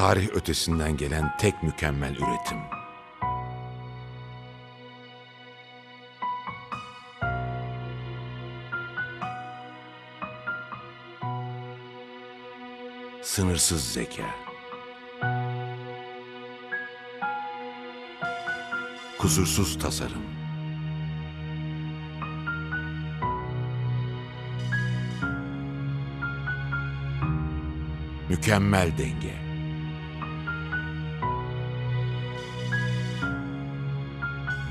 Tarih ötesinden gelen tek mükemmel üretim. Sınırsız zeka. Kusursuz tasarım. Mükemmel denge.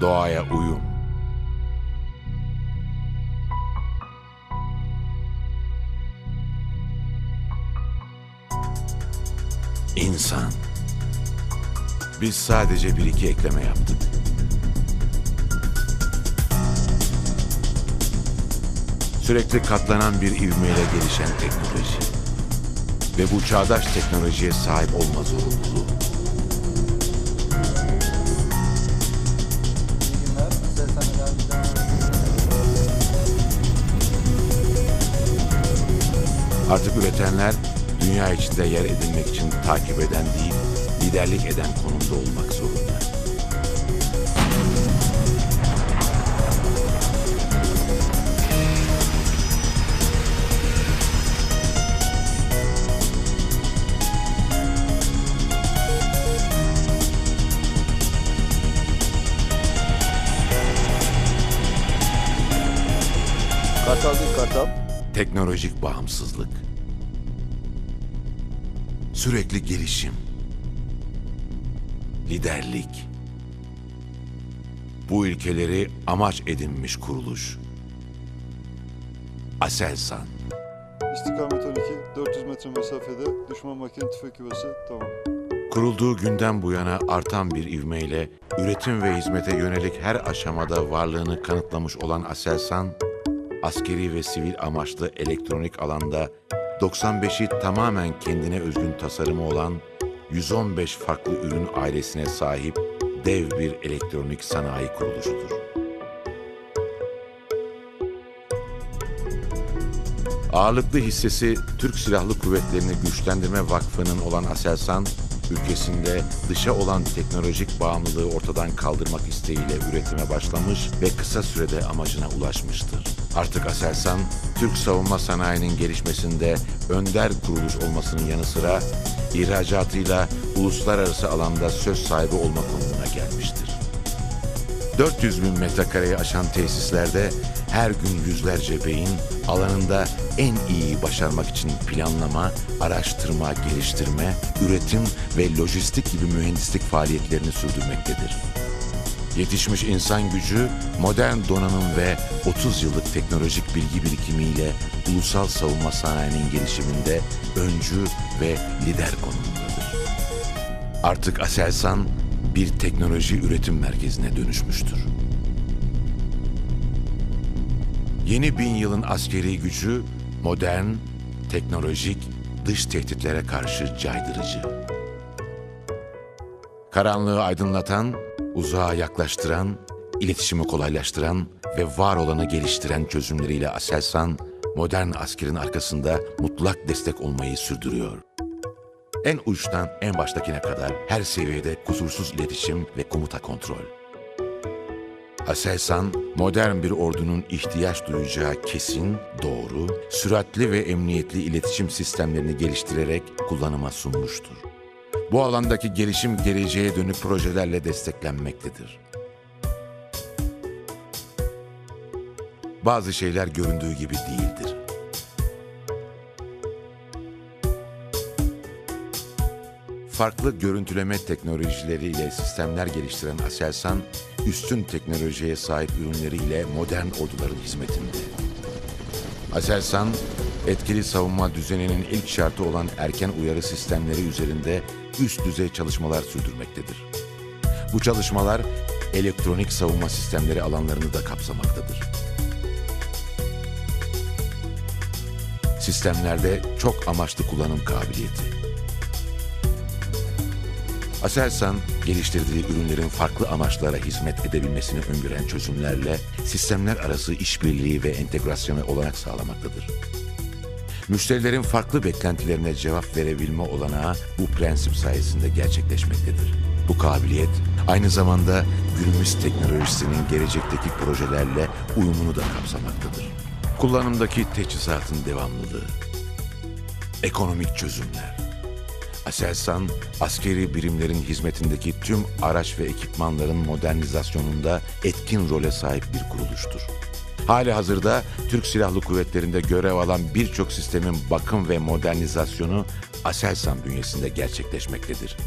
Doğaya uyum. İnsan. Biz sadece bir iki ekleme yaptık. Sürekli katlanan bir ivmeyle gelişen teknoloji ve bu çağdaş teknolojiye sahip olma zorunluluğu. Artık üretenler dünya içinde yer edinmek için takip eden değil, liderlik eden konumda olmak zorunda. Kartal değil kartal. Teknolojik bağımsızlık. Sürekli gelişim. Liderlik. Bu ilkeleri amaç edinmiş kuruluş. Aselsan. İstikamet 12, 400 metre mesafede düşman makine tüfek yuvası tamam. Kurulduğu günden bu yana artan bir ivmeyle üretim ve hizmete yönelik her aşamada varlığını kanıtlamış olan Aselsan, askeri ve sivil amaçlı elektronik alanda 95'i tamamen kendine özgün tasarımı olan 115 farklı ürün ailesine sahip dev bir elektronik sanayi kuruluşudur. Ağırlıklı hissesi Türk Silahlı Kuvvetleri'ni Güçlendirme Vakfı'nın olan Aselsan, ülkesinde dışa olan teknolojik bağımlılığı ortadan kaldırmak isteğiyle üretime başlamış ve kısa sürede amacına ulaşmıştır. Artık Aselsan, Türk savunma sanayinin gelişmesinde önder kuruluş olmasının yanı sıra ihracatıyla uluslararası alanda söz sahibi olma konumuna gelmiştir. 400 bin metrekareyi aşan tesislerde her gün yüzlerce beyin alanında en iyiyi başarmak için planlama, araştırma, geliştirme, üretim ve lojistik gibi mühendislik faaliyetlerini sürdürmektedir. Yetişmiş insan gücü, modern donanım ve 30 yıllık teknolojik bilgi birikimiyle ulusal savunma sanayinin gelişiminde öncü ve lider konumundadır. Artık Aselsan bir teknoloji üretim merkezine dönüşmüştür. Yeni bin yılın askeri gücü modern, teknolojik, dış tehditlere karşı caydırıcı. Karanlığı aydınlatan, uzağa yaklaştıran, iletişimi kolaylaştıran ve var olanı geliştiren çözümleriyle Aselsan, modern askerin arkasında mutlak destek olmayı sürdürüyor. En uçtan en baştakine kadar her seviyede kusursuz iletişim ve komuta kontrol. Aselsan, modern bir ordunun ihtiyaç duyacağı kesin, doğru, süratli ve emniyetli iletişim sistemlerini geliştirerek kullanıma sunmuştur. Bu alandaki gelişim geleceğe dönük projelerle desteklenmektedir. Bazı şeyler göründüğü gibi değildir. Farklı görüntüleme teknolojileriyle sistemler geliştiren Aselsan, üstün teknolojiye sahip ürünleriyle modern orduların hizmetinde. Aselsan, etkili savunma düzeninin ilk şartı olan erken uyarı sistemleri üzerinde üst düzey çalışmalar sürdürmektedir. Bu çalışmalar elektronik savunma sistemleri alanlarını da kapsamaktadır. Sistemlerde çok amaçlı kullanım kabiliyeti. Aselsan, geliştirdiği ürünlerin farklı amaçlara hizmet edebilmesini öngören çözümlerle sistemler arası işbirliği ve entegrasyona olanak sağlamaktadır. Müşterilerin farklı beklentilerine cevap verebilme olanağı bu prensip sayesinde gerçekleşmektedir. Bu kabiliyet aynı zamanda günümüz teknolojisinin gelecekteki projelerle uyumunu da kapsamaktadır. Kullanımdaki teçhizatın devamlılığı, ekonomik çözümler, Aselsan, askeri birimlerin hizmetindeki tüm araç ve ekipmanların modernizasyonunda etkin role sahip bir kuruluştur. Hali hazırda Türk Silahlı Kuvvetleri'nde görev alan birçok sistemin bakım ve modernizasyonu Aselsan bünyesinde gerçekleşmektedir.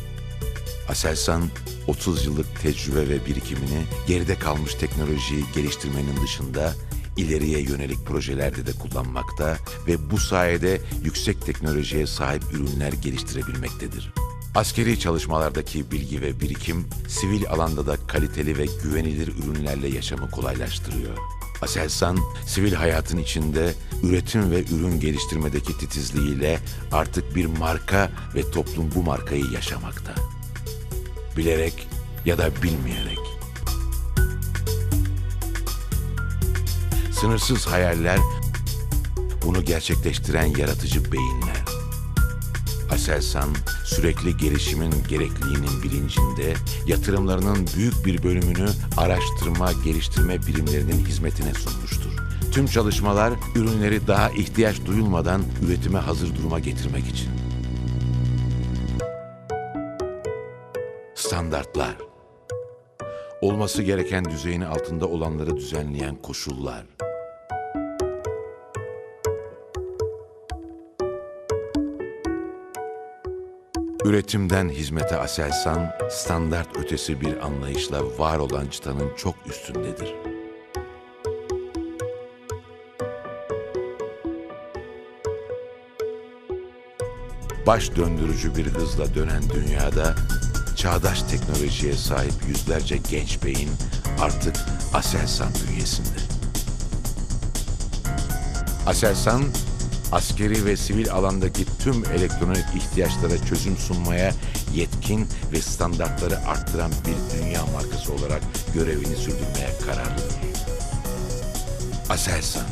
Aselsan, 30 yıllık tecrübe ve birikimini geride kalmış teknolojiyi geliştirmenin dışında ileriye yönelik projelerde de kullanmakta ve bu sayede yüksek teknolojiye sahip ürünler geliştirebilmektedir. Askeri çalışmalardaki bilgi ve birikim, sivil alanda da kaliteli ve güvenilir ürünlerle yaşamı kolaylaştırıyor. Aselsan, sivil hayatın içinde üretim ve ürün geliştirmedeki titizliğiyle artık bir marka ve toplum bu markayı yaşamakta bilerek ya da bilmeyerek. Sınırsız hayaller, bunu gerçekleştiren yaratıcı beyinler. Aselsan sürekli gelişimin gerekliliğinin bilincinde yatırımlarının büyük bir bölümünü araştırma, geliştirme birimlerinin hizmetine sunmuştur. Tüm çalışmalar ürünleri daha ihtiyaç duyulmadan üretime hazır duruma getirmek için. Standartlar. Olması gereken düzeyin altında olanları düzenleyen koşullar. Üretimden hizmete Aselsan, standart ötesi bir anlayışla var olan çıtanın çok üstündedir. baş döndürücü bir hızla dönen dünyada çağdaş teknolojiye sahip yüzlerce genç beyin artık Aselsan bünyesinde. Aselsan, askeri ve sivil alandaki tüm elektronik ihtiyaçlara çözüm sunmaya yetkin ve standartları arttıran bir dünya markası olarak görevini sürdürmeye kararlıdır. Aselsan,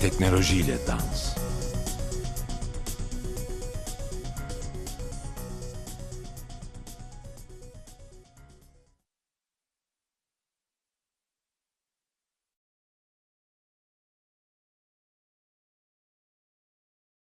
teknolojiyle dans.